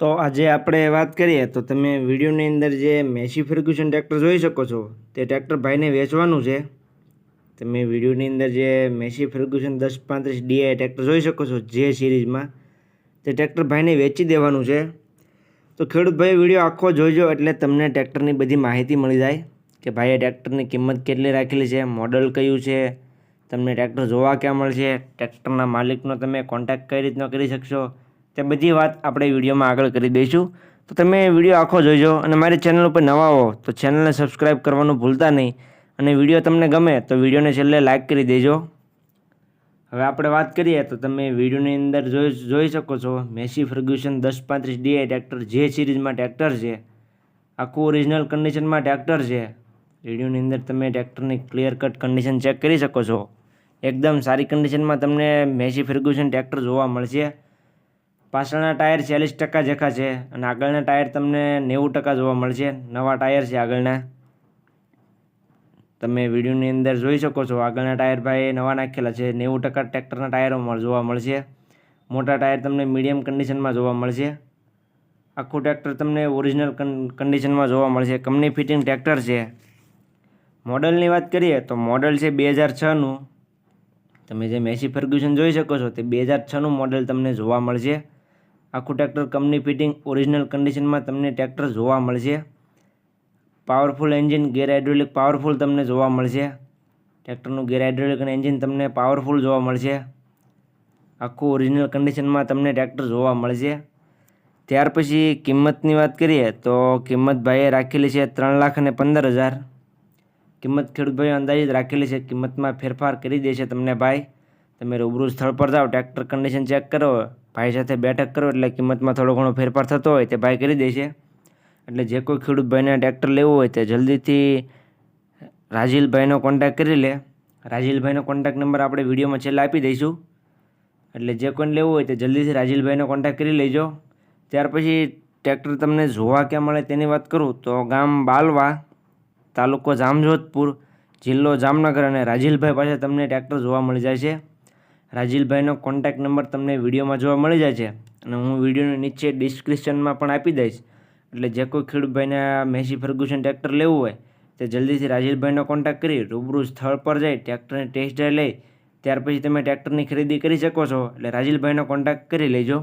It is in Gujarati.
તો આજે આપણે વાત કરીએ, તો તમે વિડીયોની અંદર જે મેસી ફર્ગ્યુસન ટ્રેક્ટર જોઈ શકો છો, તે ટ્રેક્ટર ભાઈને વેચવાનું છે. તમે વિડીયોની અંદર જે મેસી ફર્ગ્યુસન દસ પાંત્રીસ ડીઆઈ ટ્રેક્ટર જોઈ શકો છો, જે સિરીઝમાં તે ટ્રેક્ટર ભાઈને વેચી દેવાનું છે. તો ખેડૂત ભાઈ, વીડિયો આખો જોઈજો, એટલે તમને ટ્રેક્ટરની બધી માહિતી મળી જાય કે ભાઈએ ટ્રેક્ટરની કિંમત કેટલી રાખેલી છે, મોડલ કયું છે, તમને ટ્રેક્ટર જોવા ક્યાં મળશે, ટ્રેક્ટરના માલિકનો તમે કોન્ટેક્ટ કઈ રીતનો કરી શકશો તે બધી વાત આપણે વિડીયોમાં આગળ કરી દઈશું. તો તમે વીડિયો આખો જોઈજો અને મારી ચેનલ ઉપર નવા હો તો ચેનલને સબસ્ક્રાઈબ કરવાનું ભૂલતા નહીં. અને વીડિયો તમને ગમે તો વિડીયોને છેલ્લે લાઇક કરી દેજો. હવે આપણે વાત કરીએ તો તમે વિડીયોની અંદર જોઈ જોઈ શકો છો મેસી ફર્ગ્યુસન દસ પાંત્રીસ ડીઆઈ ટ્રેક્ટર જે સિરીઝમાં ટ્રેક્ટર છે. આખું ઓરિજિનલ કન્ડિશનમાં ટ્રેક્ટર છે. વિડીયોની અંદર તમે ટ્રેક્ટરની ક્લિયર કટ કન્ડિશન ચેક કરી શકો છો. એકદમ સારી કન્ડિશનમાં તમને મેસી ફર્ગ્યુસન ટ્રેક્ટર જોવા મળશે. પાછળના ટાયર ચાલીસ ટકા જેખા છે અને આગળના ટાયર તમને નેવું ટકા જોવા મળશે. નવા ટાયર છે આગળના. તમે વિડીયોની અંદર જોઈ શકો છો, આગળના ટાયર ભાઈ નવા નાખેલા છે. નેવું ટકા ટ્રેક્ટરના ટાયરો જોવા મળશે. મોટા ટાયર તમને મીડિયમ કન્ડિશનમાં જોવા મળશે. આખું ટ્રેક્ટર તમને ઓરિજિનલ કન્ડિશનમાં જોવા મળશે. કંપની ફિટિંગ ટ્રેક્ટર છે. મોડલની વાત કરીએ તો મોડલ છે બે હજાર છનું તમે જે મેસી ફર્ગ્યુશન જોઈ શકો છો તે બે હજાર છનું મોડલ તમને જોવા મળશે. આખું ટ્રેક્ટર કંપની ફિટિંગ ઓરિજિનલ કન્ડિશનમાં તમને ટ્રેક્ટર જોવા મળશે. Powerful engine gear hydraulic powerful તમને જોવા મળશે. ટ્રેક્ટરનું ગેર હાઇડ્રોલિક અને એન્જિન તમને પાવરફુલ જોવા મળશે. આખું ઓરિજિનલ કન્ડિશનમાં તમને ટ્રેક્ટર જોવા મળશે. ત્યાર પછી કિંમતની વાત કરીએ તો કિંમત ભાઈએ રાખેલી છે ત્રણ લાખ અને પંદર હજાર. કિંમત ખેડૂત ભાઈ અંદાજિત રાખેલી છે. કિંમતમાં ફેરફાર કરી દેશે તમને ભાઈ. તમે રૂબરૂ સ્થળ પર જાઓ ટ્રેક્ટર કન્ડિશન ચેક કરો, ભાઈ સાથે બેઠક કરો એટલે કિંમતમાં થોડો ઘણો ફેરફાર થતો હોય તે ભાઈ કરી દેશે. એટલે જે કોઈ ખેડૂત ભાઈને ટ્રેક્ટર લેવું હોય તે જલ્દીથી રાજીલભાઈનો કોન્ટેક્ટ કરી લે. રાજીલભાઈનો કોન્ટેક્ટ નંબર આપણે વિડીયોમાં છેલ્લે આપી દઈશું. એટલે જે કોઈને લેવું હોય તે જલ્દીથી રાજીલભાઈનો કોન્ટેક્ટ કરી લેજો. ત્યાર પછી ટ્રેક્ટર તમને જોવા ક્યાં મળે તેની વાત કરું તો ગામ બાલવા, તાલુકો જામજોધપુર, જિલ્લો જામનગર અને રાજીલભાઈ પાસે તમને ટ્રેક્ટર જોવા મળી જાય છે. રાજીલભાઈનો કોન્ટેક્ટ નંબર તમને વિડીયોમાં જોવા મળી જાય છે. અને હું વિડીયોની નીચે ડિસ્ક્રિપ્શનમાં પણ આપી દઈશ. એટલે જે કોઈ ખેડૂતભાઈને મેસી ફર્ગ્યુસન ટ્રેક્ટર લેવું હોય, તે જલ્દીથી રાજીલભાઈનો કોન્ટેક્ટ કરી, રૂબરૂ સ્થળ પર જઈ ટ્રેક્ટરની ટેસ્ટ ડ્રાઈવ લઈ, ત્યાર પછી તમે ટ્રેક્ટરની ખરીદી કરી શકો છો. એટલે રાજીલભાઈનો કોન્ટેક્ટ કરી લેજો.